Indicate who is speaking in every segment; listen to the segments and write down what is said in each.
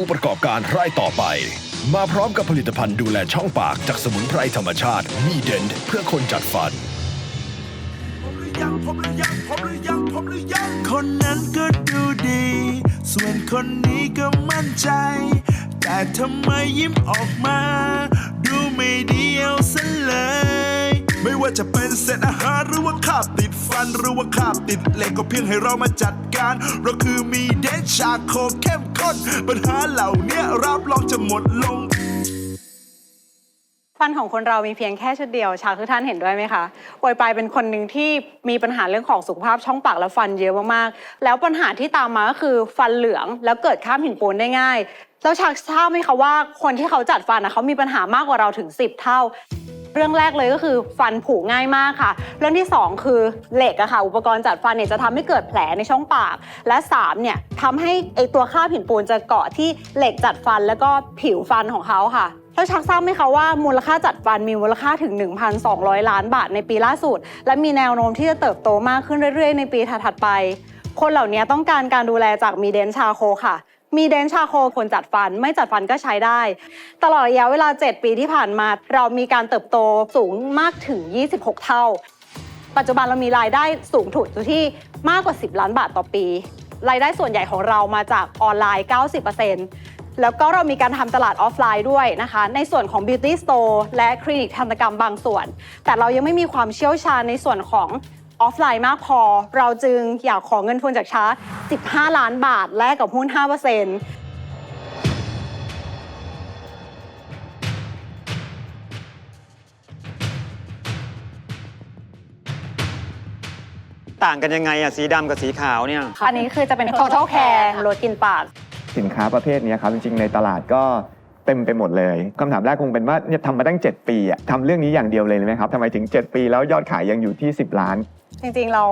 Speaker 1: ผู้ประกอบการรายต่อไป มาพร้อมกับผลิตภัณฑ์ดูแลช่องปากจากสมุนไพรธรรมชาติมีเดนเพื่อคนจัดฟัน
Speaker 2: คนนั้นก็ดูดี ส่วนคนนี้ก็มั่นใจ แต่ทำไมยิ้มออกมา ดูไม่ดีเอาซะเลย ว่าจะเป็นเศษอาหารหรือว่าคาบติดฟันหรือว่าคาบติดเหล็กก็เพียงให้เรามาจัดการ เราคือมีเดชชาโคเข้มข้น ปัญหาเหล่านี้รับรองจะหมดลง
Speaker 3: ฟันของคนเรามีเพียงแค่ชุดเดียว ชาคือท่านเห็นด้วยไหมคะปอยปายเป็นคนหนึ่งที่มีปัญหาเรื่องของสุขภาพช่องปากและฟันเยอะมากๆ แล้วปัญหาที่ตามมาก็คือฟันเหลืองแล้วเกิดข้ามหินปูนได้ง่าย แล้วชาทราบไหมคะว่าคนที่เขาจัดฟันนะเขามีปัญหามากกว่าเราถึง 10 เท่า เรื่องแรกเลยก็คือฟันผุง่ายมากค่ะ เรื่องที่สองคือเหล็กอะค่ะ อุปกรณ์จัดฟันเนี่ยจะทำให้เกิดแผลในช่องปาก และสามเนี่ยทำให้ไอตัวคราบหินปูนจะเกาะที่เหล็กจัดฟันแล้วก็ผิวฟันของเขาค่ะแล้วชักทราบไหมคะว่ามูลค่าจัดฟันมีมูลค่าถึง 1,200 ล้านบาทในปีล่าสุด และมีแนวโน้มที่จะเติบโตมากขึ้นเรื่อยๆ ในปีถัดๆไป คนเหล่านี้ต้องการการดูแลจากมีเดนชาโคค่ะ มีเดนชาโคคนจัดฟันไม่จัดฟันก็ใช้ได้ ตลอดระยะเวลา 7 ปีที่ผ่านมา เรามีการเติบโตสูงมากถึง 26 เท่า ปัจจุบันเรามีรายได้สูงถุดอยู่ที่มากกว่า 10 ล้านบาทต่อปี รายได้ส่วนใหญ่ของเรามาจากออนไลน์ 90%แล้วก็เรามีการทำตลาดออฟไลน์ด้วยนะคะ ในส่วนของ Beauty Store และคลินิกทันตกรรมบางส่วน แต่เรายังไม่มีความเชี่ยวชาญในส่วนของ ออฟไลน์มากพอ เราจึงอยากขอเงินทุนจากชาร์จ15 ล้านบาทแลกกับหุ้น 5%
Speaker 4: ต่างกันยังไงอะสีดำกับสีขาวเนี่ย
Speaker 3: อันนี้คือจะเป็น total care ลดกลินปาก
Speaker 5: สินค้าประเภทเนี้ยครับ จริง ๆ ในตลาดก็เต็มไปหมดเลยคำถามแรกคงเป็นว่าเนี่ยทำมาตั้ง 7 ปีอะทำเรื่องนี้อย่างเดียวเลยไหมครับทำไมถึง 7 ปีแล้วยอดขายยังอยู่ที่ 10 ล้าน
Speaker 3: จริงๆเรา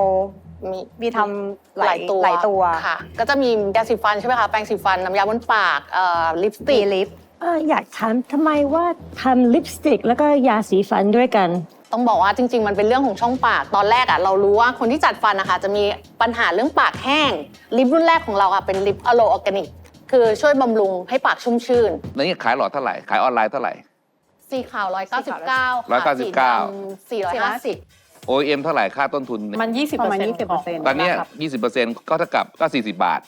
Speaker 6: มี
Speaker 3: มีทำหลาย
Speaker 6: ตัว
Speaker 3: หลายตัว
Speaker 6: ค่ะ ก็จะมียาสีฟันใช่ไหมคะแปรงสีฟันน้ำยาบนปากเอ่อลิปสติ
Speaker 3: ตี
Speaker 6: ก
Speaker 3: ลิฟ
Speaker 7: เอ่ออยากถามทำไมว่าทำลิปสติก แล้วก็ยาสีฟันด้วยกัน
Speaker 6: ต้องบอกว่าจริง ๆ มันเป็นเรื่องของช่องปาก ตอนแรกอะเรารู้ว่าคนที่จัดฟันนะคะจะมีปัญหาเรื่องปากแห้งลิปรุ่นแรกของเราอะเป็นลิปอะโลออร์แกนิกคือช่วยบำรุงให้ปากชุ่มชื่น
Speaker 8: แล้วนี่ขายหลอดเท่าไหร่ขายออนไลน์เท่าไหร่
Speaker 6: สีขาว199
Speaker 8: 199
Speaker 6: สีดำ450
Speaker 8: OEM เท่าไหร่ค่าต้นทุนเนี่ย
Speaker 9: มัน 20%
Speaker 3: ประมาณ
Speaker 9: ของ
Speaker 3: 20%
Speaker 8: ตอนเนี้ย20%ก็เท่ากับก็ 40 บาท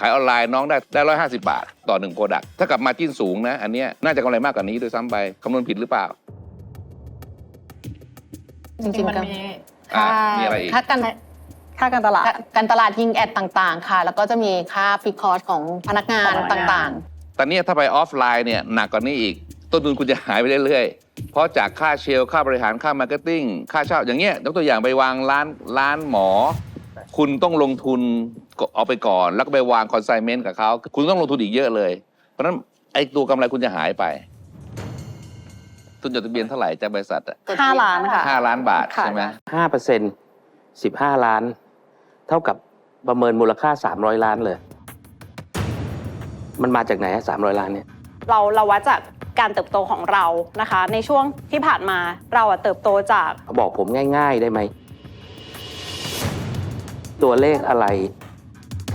Speaker 8: ขายออนไลน์น้องได้ได้150บาท ต่อหนึ่งโปรดักต์ถ้ากับมาจิ้นสูงนะ อันเนี้ยน่าจะกำไรมากกว่านี้ด้วยซ้ำไปคำนวณผิดหรือเปล่า
Speaker 6: จริงๆ
Speaker 9: มัน
Speaker 6: ก็
Speaker 9: มี
Speaker 8: อะมีอะไรอีก
Speaker 6: ค่ากัน
Speaker 3: ค่าการตลาด
Speaker 6: การตลาดยิงแอดต่างๆ ค่ะ แล้วก็จะมีค่าฟิกคอร์สของพนักงาน
Speaker 3: ของพนักงาน
Speaker 6: ต่าง
Speaker 8: ตอนเนี้ยถ้าไปออฟไลน์เนี่ยหนักกว่านี้อีก ต้นทุนคุณจะหายไปเรื่อยๆ เพราะจากค่าเชลค่าบริหารค่ามาร์เก็ตติ้งค่าเช่าอย่างเงี้ยยกตัวอย่างไปวางร้านร้านหมอ คุณต้องลงทุนเอาไปก่อน แล้วก็ไปวางคอนไซเมนต์กับเขาคุณต้องลงทุนอีกเยอะเลย เพราะฉะนั้นไอ้ตัวกำไรคุณจะหายไปทุนจดทะเบียนเท่าไหร่จากบริษัทอะ
Speaker 6: ๆ
Speaker 3: ห้าล้านค่ะ
Speaker 8: ห้าล้านบาท
Speaker 3: ค่ะ
Speaker 8: ใช่ไหม
Speaker 10: ห้าเปอร์เซ็นต์สิบห้าล้าน เท่ากับประเมินมูลค่าสามร้อยล้านเลย มันมาจากไหนสามร้อยล้านเนี่ย
Speaker 3: เราเราวัดจาก การเติบโตของเรานะคะ ในช่วงที่ผ่านมาเราอะเติบโตจาก
Speaker 10: บอกผมง่าย ๆ ได้ไหม ตัวเลขอะไร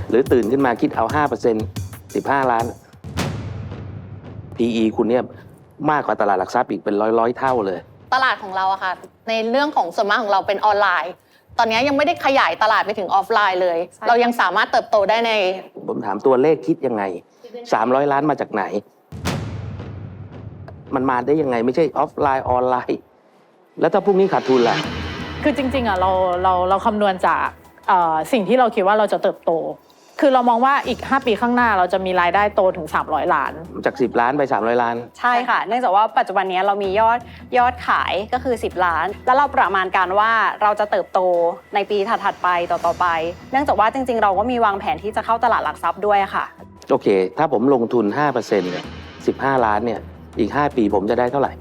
Speaker 10: หรือตื่นขึ้นมาคิดเอาห้าเปอร์เซ็นต์สิบห้าล้าน PE คุณเนี่ยมากกว่าตลาดหลักทรัพย์อีกเป็นร้อยร้อยๆเท่าเลย
Speaker 6: ตลาดของเราอะค่ะ ในเรื่องของส่วนมากของเราเป็นออนไลน์ ตอนนี้ยังไม่ได้ขยายตลาดไปถึงออฟไลน์เลย
Speaker 3: ใช่
Speaker 6: เรายังสามารถเติบโตได้ใน
Speaker 10: ผมถามตัวเลขคิดยังไงสามร้อยล้านมาจากไหน มันมาได้ยังไง ไม่ใช่ออฟไลน์ออนไลน์ แล้วถ้าพรุ่งนี้ขาดทุนล่ะ
Speaker 9: คือจริงๆอะเราเราเราคำนวณจากเอ่อสิ่งที่เราคิดว่าเราจะเติบโต คือเรามองว่าอีก 5 ปีข้างหน้าเราจะมีรายได้โตถึง 300 ล้าน
Speaker 10: จาก 10 ล้านไป 300 ล้าน
Speaker 3: ใช่ค่ะ เนื่องจากว่าปัจจุบันนี้เรามียอดยอดขายก็คือ 10 ล้าน แล้วเราประมาณการว่าเราจะเติบโตในปีถัดๆไปต่อๆไป เนื่องจากว่าจริง ๆ เราก็มีวางแผนที่จะเข้าตลาดหลักทรัพย์ด้วยค่ะ
Speaker 10: โอเค ถ้าผมลงทุน5%เนี่ย15 ล้านเนี่ย อีก 5 ปีผมจะได้เท่าไหร่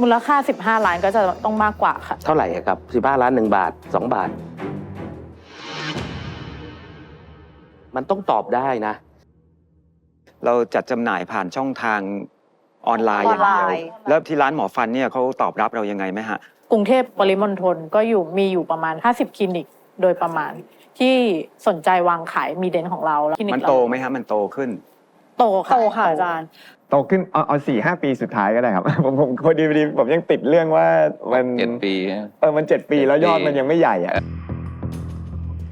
Speaker 9: มูลค่า 15 ล้านก็จะต้องมากกว่าค่ะ
Speaker 10: เท่าไหร่อะครับ 15 ล้าน 1 บาท 2 บาท มันต้องตอบได้นะ
Speaker 4: เราจัดจำหน่ายผ่านช่องทางออนไลน์อย่างเดียว
Speaker 3: ออนไลน์
Speaker 4: แล้วที่ร้านหมอฟันเนี่ยเขาตอบรับเรายังไงไหมฮะ
Speaker 9: กรุงเทพปริมณฑลก็อยู่มีอยู่ประมาณ 50 คลินิกโดยประมาณ ที่สนใจวางขายมีเดนของเราแล้วคลินิก
Speaker 4: มัน
Speaker 9: เรา
Speaker 4: โตไหมฮะ มันโตขึ้น
Speaker 9: โตค่ะ
Speaker 3: โตค่ะอาจารย์
Speaker 5: โตขึ้นเอาเอาสี่ห้าปีสุดท้ายก็ได้ครับ ผมผมพอดีพอดีผมยังติดเรื่องว่ามัน
Speaker 8: เจ็ดปี
Speaker 5: เออมันเจ็ดปีแล้วยอด
Speaker 8: เจ็ดปี
Speaker 5: มันยังไม่ใหญ่อะ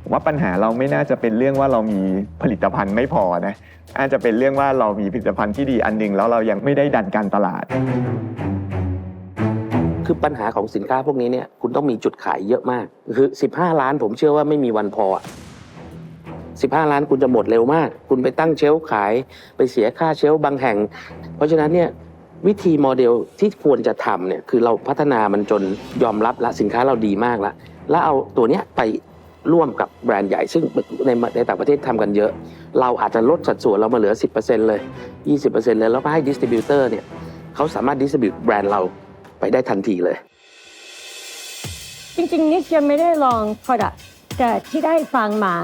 Speaker 5: ผมว่าปัญหาเราไม่น่าจะเป็นเรื่องว่าเรามีผลิตภัณฑ์ไม่พอนะอาจจะเป็นเรื่องว่าเรามีผลิตภัณฑ์ที่ดีอันหนึ่งแล้วเรายังไม่ได้ดันการตลาด
Speaker 10: คือปัญหาของสินค้าพวกนี้เนี่ยคุณต้องมีจุดขายเยอะมาก คือ 15 ล้านผมเชื่อว่าไม่มีวันพออะ 15 ล้านคุณจะหมดเร็วมาก คุณไปตั้งเชลขายไปเสียค่าเชลบางแห่ง เพราะฉะนั้นเนี่ยวิธีโมเดลที่ควรจะทำเนี่ยคือเราพัฒนามันจนยอมรับละสินค้าเราดีมากละแล้วเอาตัวเนี้ยไปร่วมกับแบรนด์ใหญ่ ซึ่งในในต่างประเทศทำกันเยอะ เราอาจจะลดสัดส่วนเรามาเหลือ 10%เลย 20%เลยแล้วก็ให้ดิสติบิวเตอร์เนี่ยเขาสามารถดิสติบิวแบรนด์เราไปได้ทันทีเลย
Speaker 7: จริงๆนิชยังไม่ได้ลอง product แต่ที่ได้ฟังมา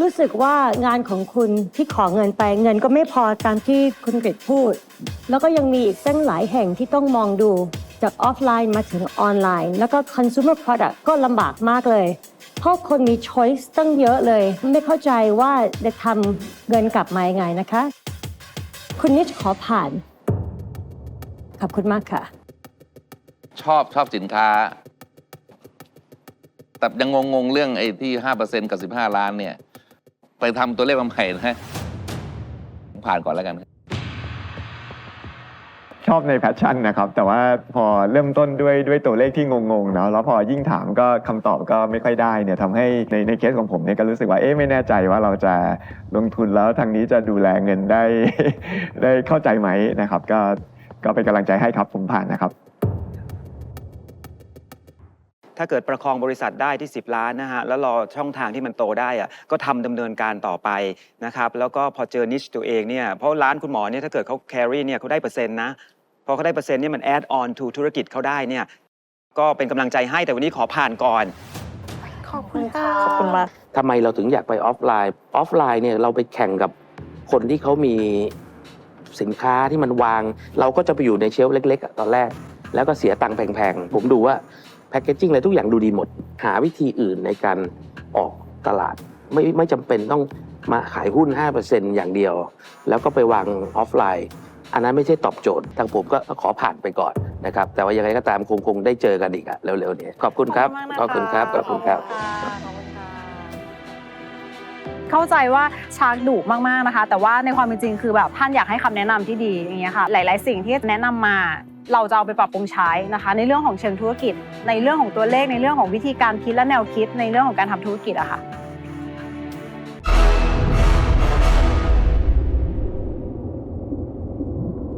Speaker 7: รู้สึกว่างานของคุณที่ขอเงินไปเงินก็ไม่พอตามที่คุณกฤษพูด แล้วก็ยังมีอีกตั้งหลายแห่งที่ต้องมองดูจากออฟไลน์มาถึงออนไลน์ แล้วก็ consumer product ก็ลำบากมากเลย เพราะคนมี choice ตั้งเยอะเลย ไม่เข้าใจว่าจะทำเงินกลับมายังไงนะคะ คุณนิชขอผ่าน ขอบคุณมากค่ะ
Speaker 8: ชอบชอบสินค้า แต่ยังงงๆเรื่องไอ้ที่ห้าเปอร์เซ็นกับสิบห้าล้านเนี่ย ไปทำตัวเลขมาใหม่นะผ่านก่อนแล้วกัน
Speaker 5: ชอบในแพชชั่นนะครับ แต่ว่าพอเริ่มต้นด้วยด้วยตัวเลขที่งงๆเนาะแล้วพอยิ่งถามก็คำตอบก็ไม่ค่อยได้เนี่ยทำให้ในในเคสของผมเนี่ยก็รู้สึกว่าเอ๊ะไม่แน่ใจว่าเราจะลงทุนแล้วทางนี้จะดูแลเงินได้ ได้เข้าใจไหมนะครับ ก็ก็เป็นกำลังใจให้ครับผมผ่านนะครับ
Speaker 4: ถ้าเกิดประคองบริษัทได้ที่ 10 ล้านนะฮะแล้วรอช่องทางที่มันโตได้อะก็ทำดำเนินการต่อไปนะครับแล้วก็พอเจอนิชตัวเองเนี่ยเพราะร้านคุณหมอเนี่ยถ้าเกิดเขา carry เนี่ยเขาได้เปอร์เซ็นต์นะพอเขาได้เปอร์เซ็นต์เนี่ยมัน add on to ธุรกิจเขาได้เนี่ยก็เป็นกำลังใจให้แต่วันนี้ขอผ่านก่อน
Speaker 3: ขอบคุณค่ะ
Speaker 9: ขอบคุณมาก
Speaker 10: ทำไมเราถึงอยากไปออฟไลน์ออฟไลน์เนี่ยเราไปแข่งกับคนที่เขามีสินค้าที่มันวาง เราก็จะไปอยู่ในเชลฟ์เล็กๆอะตอนแรก แล้วก็เสียตังค์แพงๆ ผมดูว่าแพคเกจิ้งอะไรทุกอย่างดูดีหมด หาวิธีอื่นในการออกตลาด ไม่ไม่จำเป็นต้องมาขายหุ้น 5%อย่างเดียว แล้วก็ไปวางออฟไลน์ อันนั้นไม่ใช่ตอบโจทย์ ทางผมก็ขอผ่านไปก่อนนะครับ แต่ว่ายังไงก็ตามคงคงได้เจอกันอีกอะเร็วๆเนี้ขอบคุณครับ ขอบคุณครับ ขอบคุณครับ
Speaker 3: เข้าใจว่าชาร์กดุมากๆนะคะ แต่ว่าในความเป็นจริงคือแบบท่านอยากให้คำแนะนำที่ดีอย่างเงี้ยค่ะ หลาย ๆ สิ่งที่แนะนำมา เราจะเอาไปปรับปรุงใช้นะคะ ในเรื่องของเชิงธุรกิจ ในเรื่องของตัวเลขในเรื่องของวิธีการคิดและแนวคิดในเรื่องของการทำธุรกิจอะค่ะ